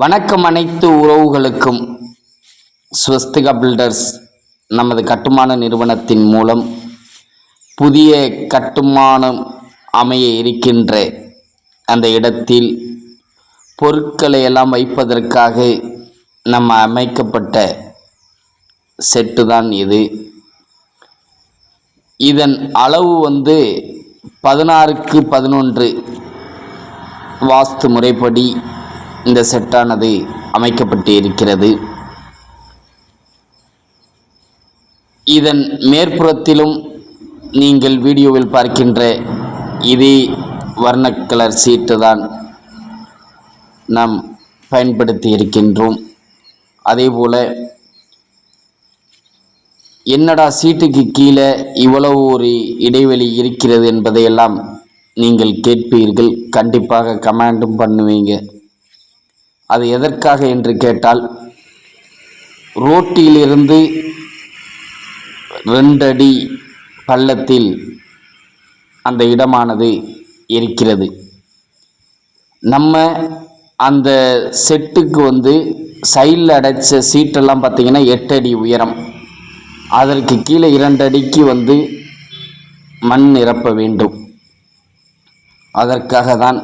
வணக்கம் அனைத்து உறவுகளுக்கும். ஸ்வஸ்திகா பில்டர்ஸ் நமது கட்டுமான நிறுவனத்தின் மூலம் புதிய கட்டுமானம் அமைய இருக்கின்ற அந்த இடத்தில் பொருட்களை எல்லாம் வைப்பதற்காக நம்ம அமைக்கப்பட்ட செட்டு தான் இது. இதன் அளவு வந்து பதினாறுக்கு பதினொன்று வாஸ்து முறைப்படி இந்த செட்டானது அமைக்கப்பட்டு இருக்கிறது இதன் மேற்புறத்திலும் நீங்கள் வீடியோவில் பார்க்கின்ற இதே வர்ண கலர் சீட்டு தான் நாம் பயன்படுத்தி இருக்கின்றோம். அதேபோல் என்னடா சீட்டுக்கு கீழே இவ்வளவு ஒரு இடைவெளி இருக்கிறது என்பதையெல்லாம் நீங்கள் கேட்பீர்கள். கண்டிப்பாக கமெண்டும் பண்ணுவீங்க. அது எதற்காக என்று கேட்டால் ரோட்டிலிருந்து ரெண்டடி பள்ளத்தில் அந்த இடமானது இருக்கிறது. நம்ம அந்த செட்டுக்கு வந்து சைடில் அடைச்ச சீட்டெல்லாம் பார்த்திங்கன்னா எட்டு அடி உயரம். அதற்கு கீழே இரண்டு அடிக்கு வந்து மண் நிரப்ப வேண்டும். அதற்காக தான்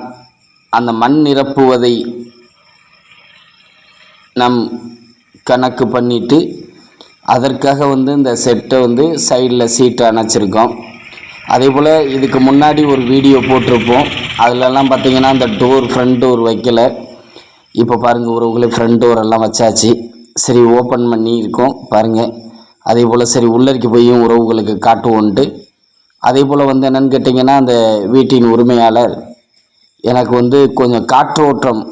அந்த மண் நிரப்புவதை நம் கணக்கு பண்ணிட்டு அதற்காக வந்து இந்த செட்டை வந்து சைடில் சீட்டு அணைச்சிருக்கோம். அதே போல் இதுக்கு முன்னாடி ஒரு வீடியோ போட்டிருப்போம். அதிலெல்லாம் பார்த்திங்கன்னா அந்த டோர் ஃப்ரண்ட் டோர் வைக்கல. இப்போ பாருங்கள் உறவுகளை ஃப்ரண்ட் டோர் எல்லாம் வச்சாச்சு. சரி ஓப்பன் பண்ணி இருக்கோம். பாருங்கள் அதே போல் சரி உள்ளருக்கு போயும் உறவுகளுக்கு காட்டுவோன்ட்டு. அதே போல் வந்து என்னென்னு கேட்டிங்கன்னா அந்த வீட்டின் உரிமையாளர் எனக்கு வந்து கொஞ்சம் காற்றோட்டம்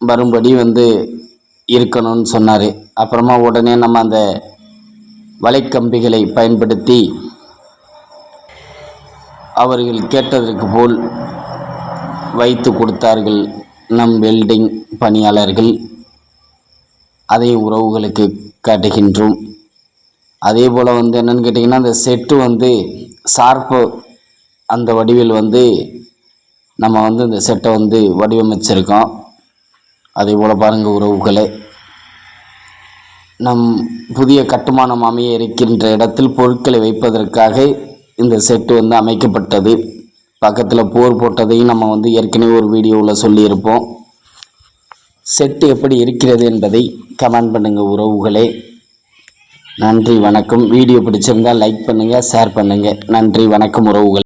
வரும்படி வந்து இருக்கணும்னு சொன்னார். அப்புறமா உடனே நம்ம அந்த வலைக்கம்பிகளை பயன்படுத்தி அவர்கள் கேட்டதற்கு போல் வைத்து கொடுத்தார்கள் நம் வெல்டிங் பணியாளர்கள். அதை உறவுகளுக்கு காட்டுகின்றோம். அதே போல் வந்து என்னென்னு கேட்டிங்கன்னா அந்த செட்டு வந்து ஷார்ப்பு அந்த வடிவில் வந்து நம்ம வந்து இந்த செட்டை வந்து வடிவமைச்சிருக்கோம். அதே போல் பாருங்கள் உறவுகளை. நம் புதிய கட்டுமானம் அமைய இருக்கின்ற இடத்தில் பொருட்களை வைப்பதற்காக இந்த செட்டு வந்து அமைக்கப்பட்டது. பக்கத்தில் போர் போட்டதையும் நம்ம வந்து ஏற்கனவே ஒரு வீடியோவில் சொல்லியிருப்போம். செட்டு எப்படி இருக்கிறது என்பதை கமெண்ட் பண்ணுங்கள் உறவுகளே. நன்றி வணக்கம். வீடியோ பிடிச்சிருந்தால் லைக் பண்ணுங்கள் ஷேர் பண்ணுங்கள் நன்றி வணக்கம் உறவுகள்.